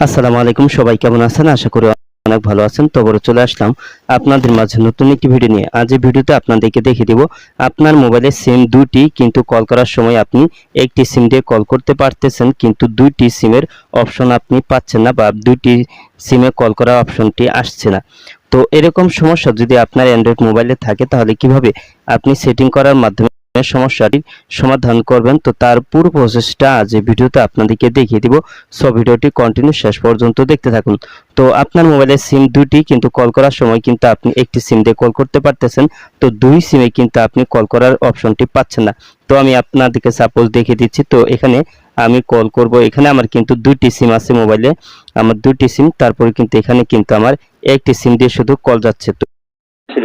আসসালামু আলাইকুম, সবাই কেমন আছেন? আশা করি অনেক ভালো আছেন। তো বড় চলে আসলাম আপনাদের মাঝে নতুন একটি ভিডিও নিয়ে। আজ এই ভিডিওতে আপনাদেরকে দেখিয়ে দিব, আপনার মোবাইলে সিম দুটি কিন্তু কল করার সময় আপনি একটি সিম দিয়ে কল করতে পারতেছেন, কিন্তু দুইটি সিমের অপশন আপনি পাচ্ছেন না বা দুইটি সিমে কল করার অপশনটি আসছে না। তো এরকম সমস্যা যদি আপনার অ্যান্ড্রয়েড মোবাইলে থাকে, তাহলে কীভাবে আপনি সেটিং করার মাধ্যমে সমস্যাটির সমাধান করবেন। তো তার পুরো প্রসেসটা আজ ভিডিওতে আপনাদেরকে দেখিয়ে দিব, সো ভিডিওটি কন্টিনিউ শেষ পর্যন্ত দেখতে থাকুন। তো আপনার মোবাইলের সিম দুটি কিন্তু কল করার সময় কিন্তু আপনি একটি সিম দিয়ে কল করতে পারতেছেন। তো দুই সিমে কিন্তু আপনি কল করার অপশনটি পাচ্ছেন না। তো আমি আপনাদেরকে সাপোজ দেখিয়ে দিচ্ছি, তো এখানে আমি কল করব। এখানে আমার কিন্তু দুইটি সিম আছে মোবাইলে। আমার দুইটি সিম তারপরে কিন্তু এখানে কিন্তু আমার একটি সিম দিয়ে শুধু কল যাচ্ছে। তো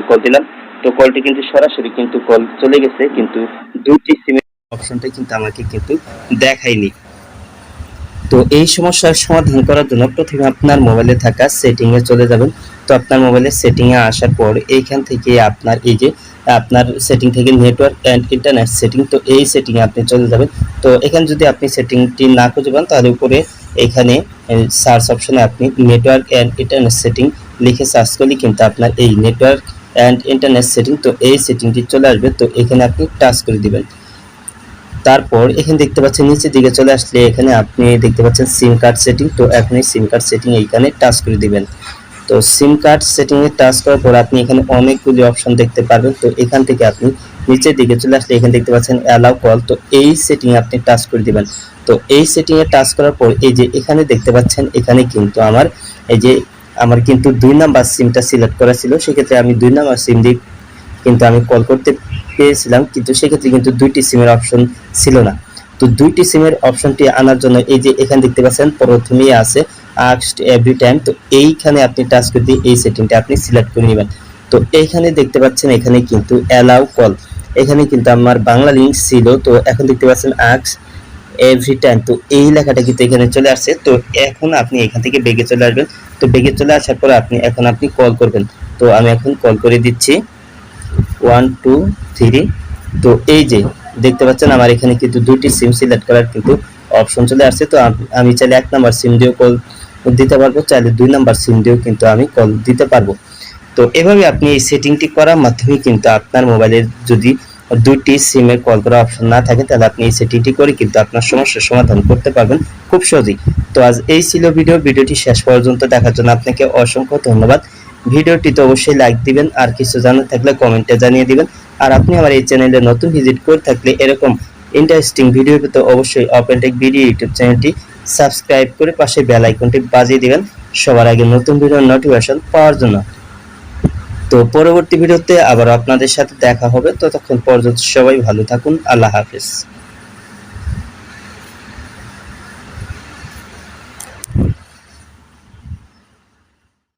কল দিলাম। তো কলটি কিন্তু সরাসরি কিন্তু কল চলে গেছে, কিন্তু দুইটি সিমের অপশনটা কিন্তু আমাকে কিন্তু দেখায়নি। তো এই সমস্যার সমাধান করার জন্য প্রথমে আপনার মোবাইলে থাকা সেটিংয়ে চলে যাবেন। তো আপনার মোবাইলের সেটিংয়ে আসার পর এইখান থেকে আপনার এই যে, আপনার সেটিং থেকে নেটওয়ার্ক অ্যান্ড ইন্টারনেট সেটিং তো এই সেটিংয়ে আপনি চলে যাবেন। তো এখানে যদি আপনি সেটিংটি না খুঁজে পান, তাহলে উপরে এখানে সার্চ অপশনে আপনি নেটওয়ার্ক অ্যান্ড ইন্টারনেট সেটিং লিখে সার্চ করলে কিন্তু আপনার এই নেটওয়ার্ক অ্যান্ড ইন্টারনেট সেটিং তো এই সেটিংটি চলে আসবে। তো এখানে আপনি টাচ করে দিবেন। তারপর এখানে দেখতে পাচ্ছেন নিচের দিকে চলে আসলে এখানে আপনি দেখতে পাচ্ছেন সিম কার্ড সেটিং তো এখন এই সিম কার্ড সেটিং এইখানে টাচ করে দিবেন। তো সিম কার্ড সেটিং এ টাচ করার পর আপনি এখানে অনেকগুলি অপশন দেখতে পারবেন। তো এখান থেকে আপনি নিচের দিকে চলে আসলে এখানে দেখতে পাচ্ছেন অ্যালাউ কল তো এই সেটিং এ আপনি টাচ করে দিবেন। তো এই সেটিং এ টাচ করার পর এই যে এখানে দেখতে পাচ্ছেন, এখানে কিন্তু আমার এই যে আমার কিন্তু দুই নাম্বার সিমটা সিলেক্ট করা ছিল, সেক্ষেত্রে আমি দুই নাম্বার সিম দিয়ে কিন্তু আমি কল করতে পেয়েছিলাম, কিন্তু সেক্ষেত্রে কিন্তু দুইটি সিমের অপশন ছিল না। তো দুইটি সিমের অপশনটি আনার জন্য এই যে এখানে দেখতে পাচ্ছেন, প্রথমেই আছে আক্সড এভরি টাইম তো এইখানে আপনি টাচ করে দিয়ে এই সেটিংটা আপনি সিলেক্ট করে নেবেন। তো এইখানে দেখতে পাচ্ছেন, এখানে কিন্তু অ্যালাউ কল এখানে কিন্তু আমার বাংলা লিঙ্ক ছিল, তো এখন দেখতে পাচ্ছেন আক্স এভরি টাইম তো এই লেখাটা কিন্তু এখানে চলে আসছে। তো এখন আপনি এখান থেকে বেগে চলে আসবেন। তো বেগে চলে আসার পর আপনি, এখন আপনি কল করবেন। তো আমি এখন কল করে দিচ্ছি। ওয়ান টু থ্রি তো এই যে, দেখতে পাচ্ছেন আমার এখানে কিন্তু দুটি সিম সিলেক্ট করার কিন্তু অপশন চলে আসছে। তো আমি চাইলে এক নাম্বার সিম দিয়েও কল দিতে পারব, চাইলে দুই নাম্বার সিম দিয়েও কিন্তু আমি কল দিতে পারব। তো এভাবে আপনি এই সেটিংটি করার মাধ্যমে কিন্তু আপনার মোবাইলের যদি দুটি সিমে কল করার অপশন না থাকে, তাহলে আপনি এই সেটিংটি করে কিন্তু আপনার সমস্যার সমাধান করতে পারবেন খুব সহজেই। তো আজ এই ছিল ভিডিও ভিডিওটি শেষ পর্যন্ত দেখার জন্য আপনাকে অসংখ্য ধন্যবাদ। ভিডিওটিতে অবশ্যই লাইক দিবেন, আর কিছু জানার থাকলে কমেন্টে জানিয়ে দিবেন। আর আপনি আমার এই চ্যানেলে নতুন ভিজিট করে থাকলে এরকম ইন্টারেস্টিং ভিডিও পেতে অবশ্যই ওপেন টেক ভিডিও ইউটিউব চ্যানেলটি সাবস্ক্রাইব করে পাশে বেল আইকনটি বাজিয়ে দিবেন। সবার আগে নতুন ভিডিওর নোটিফিকেশন পাওয়ার জন্য। তো পরবর্তী ভিডিওতে আবার আপনাদের সাথে দেখা হবে। ততক্ষণ পর্যন্ত সবাই ভালো থাকুন। আল্লাহ হাফিজ।